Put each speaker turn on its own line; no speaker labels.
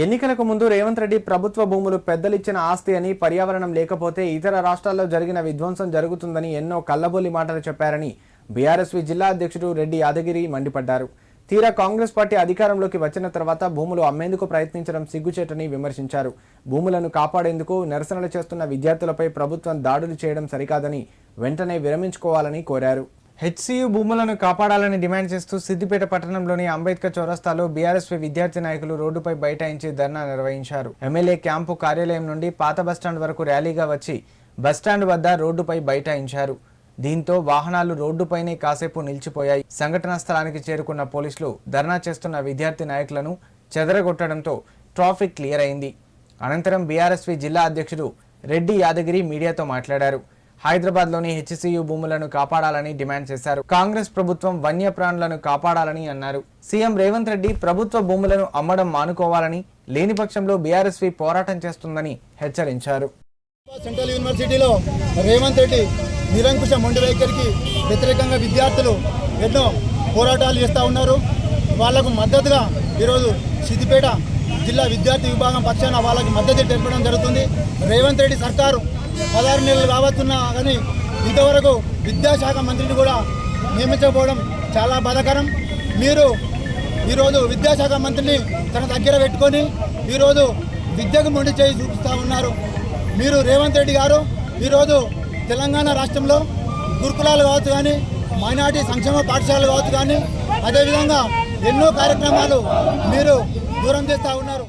ఎన్నికలకు ముందు రేవంత్ రెడ్డి ప్రభుత్వ భూములు పెద్దలిచ్చిన ఆస్తి అని పర్యావరణం లేకపోతే ఇతర రాష్ట్రాల్లో జరిగిన విధ్వంసం జరుగుతుందని ఎన్నో కల్లబొల్లి మాటలు చెప్పారని బీఆర్ఎస్వి జిల్లా అధ్యక్షుడు రెడ్డి యాదగిరి మండిపడ్డారు. తీరా కాంగ్రెస్ పార్టీ అధికారంలోకి వచ్చిన తర్వాత భూములు అమ్మేందుకు ప్రయత్నించడం సిగ్గుచేటని విమర్శించారు. భూములను కాపాడేందుకు నిరసనలు చేస్తున్న విద్యార్థులపై ప్రభుత్వం దాడులు చేయడం సరికాదని వెంటనే విరమించుకోవాలని కోరారు. హెచ్సియు భూములను కాపాడాలని డిమాండ్ చేస్తూ సిద్దిపేట పట్టణంలోని అంబేద్కర్ చౌరస్తాలో బీఆర్ఎస్పీ విద్యార్థి నాయకులు రోడ్డుపై బైఠాయించి ధర్నా నిర్వహించారు. ఎమ్మెల్యే క్యాంపు కార్యాలయం నుండి పాత బస్టాండ్ వరకు ర్యాలీగా వచ్చి బస్టాండ్ వద్ద రోడ్డుపై బైఠాయించారు. దీంతో వాహనాలు రోడ్డుపైనే కాసేపు నిలిచిపోయాయి. సంఘటనా స్థలానికి చేరుకున్న పోలీసులు ధర్నా చేస్తున్న విద్యార్థి నాయకులను చెదరగొట్టడంతో ట్రాఫిక్ క్లియర్ అయింది. అనంతరం బీఆర్ఎస్పీ జిల్లా అధ్యక్షుడు రెడ్డి యాదగిరి మీడియాతో మాట్లాడారు. హైదరాబాద్లోని హెచ్సియు భూములను కాపాడాలని డిమాండ్ చేశారు. కాంగ్రెస్ ప్రభుత్వం వన్యప్రాణులను కాపాడాలని అన్నారు. సీఎం రేవంత్ రెడ్డి ప్రభుత్వ భూములను అమ్మడం మానుకోవాలని లేని పక్షంలో బీఆర్ఎస్పీ పోరాటం చేస్తుందని హెచ్చరించారు.
సెంట్రల్ యూనివర్సిటీలో రేవంత్ రెడ్డి నిరంకుశ మొండి వైఖరికి వ్యతిరేకంగా విద్యార్థులు ఎన్నో పోరాటాలు చేస్తూ ఉన్నారు. వాళ్ళకు మద్దతుగా ఈరోజు సిద్దిపేట జిల్లా విద్యార్థి విభాగం పక్షాన వాళ్ళకి మద్దతు తెలపడం జరుగుతుంది. రేవంత్ రెడ్డి సర్కారు పదహారు నెలలు కావస్తున్నా కానీ ఇంతవరకు విద్యాశాఖ మంత్రిని కూడా నియమించకపోవడం చాలా బాధాకరం. మీరు ఈరోజు విద్యాశాఖ మంత్రిని తన దగ్గర పెట్టుకొని ఈరోజు విద్యకు మొండి చేయి చూపిస్తూ ఉన్నారు. మీరు రేవంత్ రెడ్డి గారు ఈరోజు తెలంగాణ రాష్ట్రంలో గురుకులాలు కావచ్చు కానీ మైనార్టీ సంక్షేమ పాఠశాలలు కావచ్చు కానీ అదేవిధంగా ఎన్నో కార్యక్రమాలు మీరు దూరం చేస్తూ ఉన్నారు.